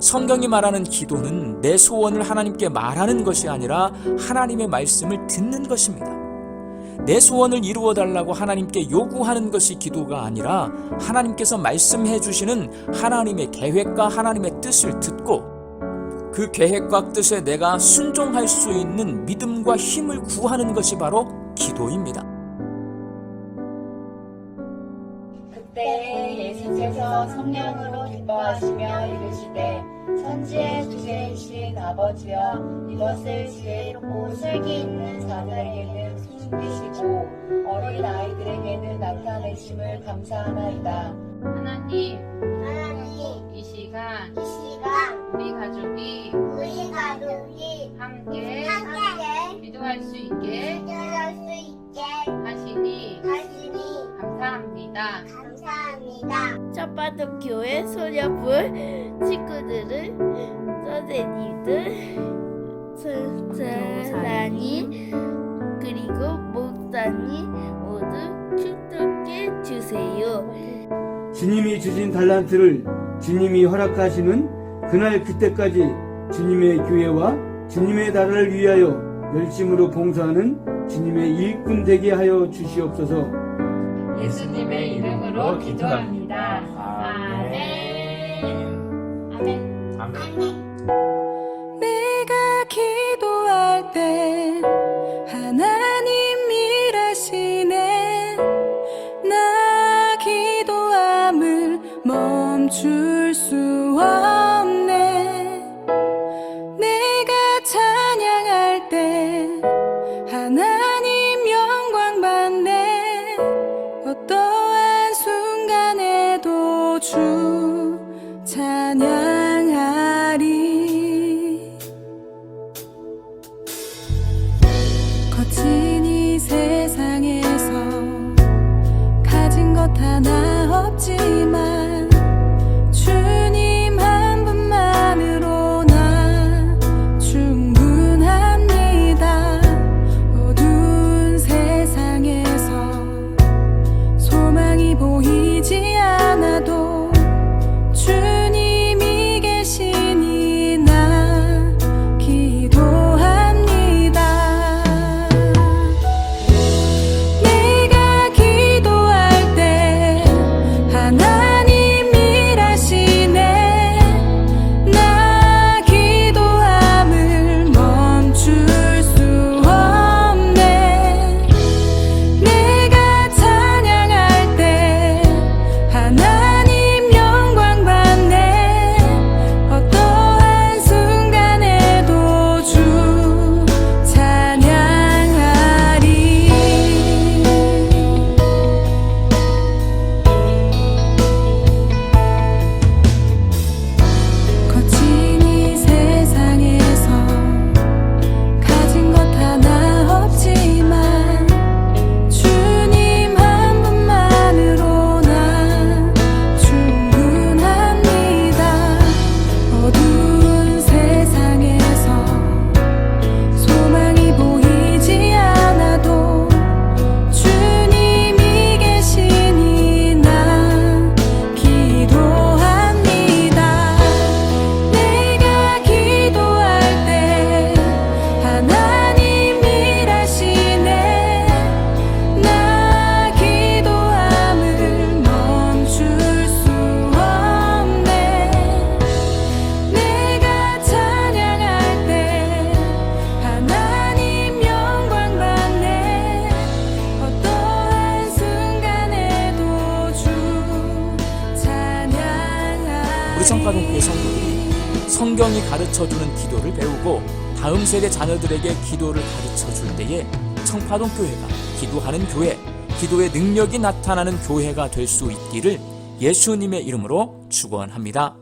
성경이 말하는 기도는 내 소원을 하나님께 말하는 것이 아니라 하나님의 말씀을 듣는 것입니다. 내 소원을 이루어 달라고 하나님께 요구하는 것이 기도가 아니라 하나님께서 말씀해 주시는 하나님의 계획과 하나님의 뜻을 듣고 그 계획과 뜻에 내가 순종할 수 있는 믿음과 힘을 구하는 것이 바로 기도입니다. 그때 예수께서 성령으로 기뻐하시며 이르시되 천지의 주제이신 아버지여 이것을 지혜롭고 슬기 있는 자들에게는 숨기시고 어린 아이들에게는 나타내심을 감사하나이다. 하나님, 하나님 이 시간 이 시간 우리 가족이 우리 가족이 함께 함께 기도할 수 있게 감사합니다. 첫바도 교회 소녀부 친구들을 선생님들 선사님 그리고 목사님 모두 축복해 주세요. 주님이 주신 달란트를 주님이 허락하시는 그날 그때까지 주님의 교회와 주님의 나라를 위하여 열심으로 봉사하는 주님의 일꾼 되게 하여 주시옵소서. 예수님의 이름으로 기도합니다. 아멘. 아멘. 내가 기도할 때 하나님 일하시네 나 기도함을 멈출 수 없 주 찬양하리. 거친 청파동교회 성도들이 성경이 가르쳐주는 기도를 배우고 다음 세대 자녀들에게 기도를 가르쳐 줄 때에 청파동 교회가 기도하는 교회, 기도의 능력이 나타나는 교회가 될 수 있기를 예수님의 이름으로 축원합니다.